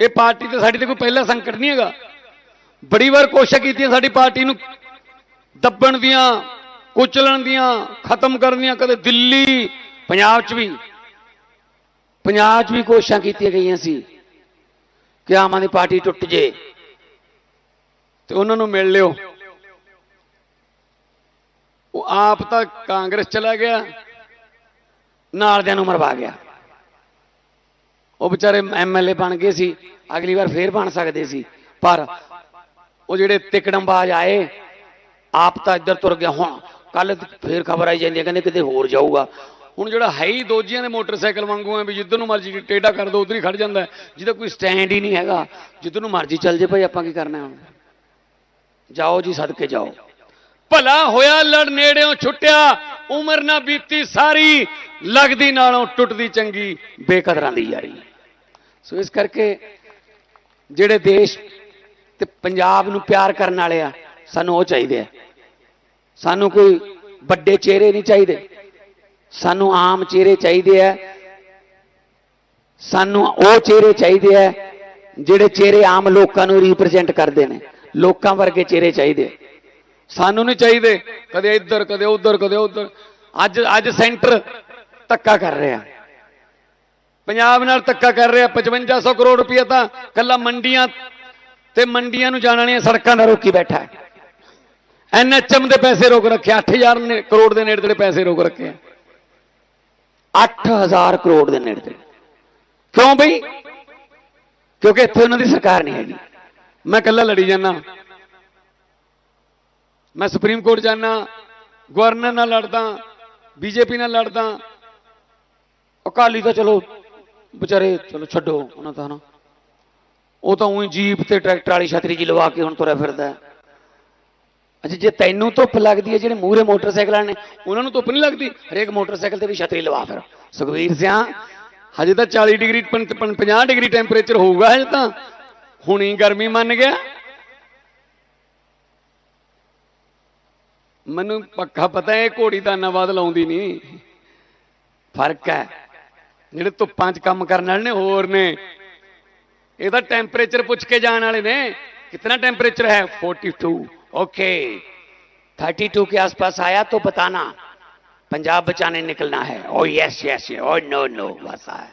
ਇਹ ਪਾਰਟੀ ਤੇ ਸਾਡੀ ਤੇ ਕੋਈ ਪਹਿਲਾ ਸੰਕਟ ਨਹੀਂ ਹੈਗਾ। ਬੜੀ ਵਾਰ ਕੋਸ਼ਿਸ਼ ਕੀਤੀਆਂ ਸਾਡੀ ਪਾਰਟੀ ਨੂੰ। ਦੱਬਣ ਦੀਆਂ, ਕੁਚਲਣ ਦੀਆਂ, ਖਤਮ ਕਰਨ ਦੀਆਂ, ਕਦੇ ਦਿੱਲੀ, ਪੰਜਾਬ 'ਚ ਵੀ। ਪੰਜਾਬ 'ਚ ਵੀ ਕੋਸ਼ਿਸ਼ਾਂ ਕੀਤੀਆਂ ਗਈਆਂ ਸੀ ਕਿ ਆਮ ਆਦਮੀ ਪਾਰਟੀ ਟੁੱਟ ਜੇ। ਤੇ ਉਹਨਾਂ ਨੂੰ ਮਿਲ ਲਿਓ। ਉਹ ਆਪ ਤਾਂ ਕਾਂਗਰਸ ਚਲਾ ਗਿਆ, ਨਾਲ ਦਿਆਂ ਨੂੰ ਮਰਵਾ ਗਿਆ। ਉਹ ਵਿਚਾਰੇ ਐਮਐਲਏ ਬਣ ਗਏ ਸੀ, ਅਗਲੀ ਵਾਰ ਫੇਰ ਬਣ ਸਕਦੇ ਸੀ। ਪਰ ਉਹ ਜਿਹੜੇ ਤਿਕੜਮਬਾਜ਼ ਆਏ, ਆਪ ਤਾਂ ਇੱਧਰ ਤੁਰ ਗਿਆ। ਹੁਣ ਕੱਲ ਫੇਰ ਖਬਰ ਆਈ ਜਾਂਦੀ ਹੈ, ਕਹਿੰਦੇ ਕਿਤੇ ਹੋਰ ਜਾਊਗਾ। ਹੁਣ ਜਿਹੜਾ ਹੈ ਹੀ ਦੋਜੀਆਂ ਦੇ ਮੋਟਰਸਾਈਕਲ ਵਾਂਗੂ ਆ ਵੀ ਜਿੱਧਰ ਨੂੰ ਮਰਜ਼ੀ ਟੇਢਾ ਕਰ ਦੋ, ਉਧਰ ਹੀ ਖੜ ਜਾਂਦਾ ਜਿਹਦਾ ਕੋਈ ਸਟੈਂਡ ਹੀ ਨਹੀਂ ਹੈਗਾ। ਜਿੱਧਰ ਨੂੰ ਮਰਜ਼ੀ ਚੱਲ ਜੇ ਭਾਈ, ਆਪਾਂ ਕੀ ਕਰਨਾ ਹੁਣ? ਜਾਓ ਜੀ, ਸਦਕੇ ਜਾਓ। ਭਲਾ ਹੋਇਆ ਲੜ ਨੇੜਿਓਂ ਛੁੱਟਿਆ, ਉਮਰ ਨਾ ਬੀਤੀ ਸਾਰੀ, ਲੱਗਦੀ ਨਾਲੋਂ ਟੁੱਟਦੀ ਚੰਗੀ, ਬੇਕਦਰਾਂ ਦੀ ਯਾਰੀ। ਸੋ ਇਸ ਕਰਕੇ ਜਿਹੜੇ ਦੇਸ਼ ਤੇ ਪੰਜਾਬ ਨੂੰ ਪਿਆਰ ਕਰਨ ਵਾਲੇ ਆ, ਸਾਨੂੰ ਉਹ ਚਾਹੀਦੇ ਆ। ਸਾਨੂੰ ਕੋਈ ਵੱਡੇ ਚਿਹਰੇ ਨਹੀਂ ਚਾਹੀਦੇ। ਸਾਨੂੰ ਆਮ ਚਿਹਰੇ ਚਾਹੀਦੇ ਆ। ਸਾਨੂੰ ਉਹ ਚਿਹਰੇ ਚਾਹੀਦੇ ਆ ਜਿਹੜੇ ਚਿਹਰੇ ਆਮ ਲੋਕਾਂ ਨੂੰ ਰਿਪਰੈਜ਼ੈਂਟ ਕਰਦੇ ਨੇ। ਲੋਕਾਂ ਵਰਗੇ ਚਿਹਰੇ ਚਾਹੀਦੇ ਸਾਨੂੰ ਨਹੀਂ ਚਾਹੀਦੇ ਕਦੇ ਇੱਧਰ, ਕਦੇ ਉੱਧਰ ਕਦੇ ਉੱਧਰ। ਅੱਜ ਅੱਜ ਸੈਂਟਰ ਧੱਕਾ ਕਰ ਰਿਹਾ। ਪੰਜਾਬ ਨਾਲ ਧੱਕਾ ਕਰ ਰਿਹਾ 5500 ਕਰੋੜ ਰੁਪਏ ਤਾਂ ਕੱਲਾ ਮੰਡੀਆਂ ਤੇ ਮੰਡੀਆਂ ਨੂੰ ਜਾਣ ਵਾਲੀਆਂ ਸੜਕਾਂ ਦਾ ਰੋਕੀ ਬੈਠਾ ਹੈ। ਐਨਐਚਐਮ ਦੇ ਪੈਸੇ ਰੋਕ ਰੱਖੇ 8000 ਨੇ- ਕਰੋੜ ਦੇ ਨੇੜੇ ਤੇੜੇ ਪੈਸੇ ਰੋਕ ਰੱਖੇ ਆ। 8000 ਕਰੋੜ ਦੇ ਨੇੜੇ ਤੇੜੇ। ਕਿਉਂ ਬਈ? ਕਿਉਂਕਿ ਇੱਥੇ ਉਹਨਾਂ ਦੀ ਸਰਕਾਰ ਨਹੀਂ ਹੈਗੀ। ਮੈਂ ਇਕੱਲਾ ਲੜੀ ਜਾਂਦਾ। ਮੈਂ ਸੁਪਰੀਮ ਕੋਰਟ ਜਾਣਾ ਗਵਰਨਰ ਨਾਲ ਲੜਦਾ, ਬੀਜੇਪੀ ਨਾਲ ਲੜਦਾ। ਅਕਾਲੀ ਤਾਂ ਚਲੋ ਵਿਚਾਰੇ, ਚਲੋ ਛੱਡੋ ਉਹਨਾਂ ਦਾ ਨਾ। ਉਹ ਤਾਂ ਉਹੀ ਜੀਪ ਤੇ ਟਰੈਕਟਰ ਵਾਲੀ ਛਤਰੀ ਜੀ ਲਵਾ ਕੇ ਹੁਣ ਤੁਰਿਆ ਫਿਰਦਾ ਅੱਛਾ, ਜੇ ਤੈਨੂੰ ਧੁੱਪ ਲੱਗਦੀ ਹੈ, ਜਿਹੜੇ ਮੂਹਰੇ ਮੋਟਰਸਾਈਕਲਾਂ ਨੇ, ਉਹਨਾਂ ਨੂੰ ਧੁੱਪ ਨਹੀਂ ਲੱਗਦੀ? ਹਰੇਕ ਮੋਟਰਸਾਈਕਲ ਤੇ ਵੀ ਛਤਰੀ ਲਵਾ ਫਿਰ। ਸੁਖਵੀਰ ਸਿਆ, ਹਜੇ ਤਾਂ 40 ਡਿਗਰੀ 50 ਡਿਗਰੀ ਟੈਂਪਰੇਚਰ ਹੋਊਗਾ ਹਜੇ ਤਾਂ। ਹੁਣੀ ਗਰਮੀ ਮੰਨ ਗਿਆ। ਮੈਨੂੰ ਪੱਕਾ ਪਤਾ ਹੈ ਘੋੜੀ ਦਾ ਨਵਾਦ ਲਾਉਂਦੀ ਨਹੀਂ। ਫ਼ਰਕ ਹੈ। ਜਿਹੜੇ ਧੁੱਪਾਂ 'ਚ ਕੰਮ ਕਰਨ ਵਾਲੇ ਨੇ ਹੋਰ ਨੇ ਇਹ ਤਾਂ ਟੈਂਪਰੇਚਰ ਪੁੱਛ ਕੇ ਜਾਣ ਵਾਲੇ ਨੇ कितना टेम्परेचर है 42 ओके 32 के आसपास आया तो बताना पंजाब बचाने निकलना है oh yes yes oh no no बस है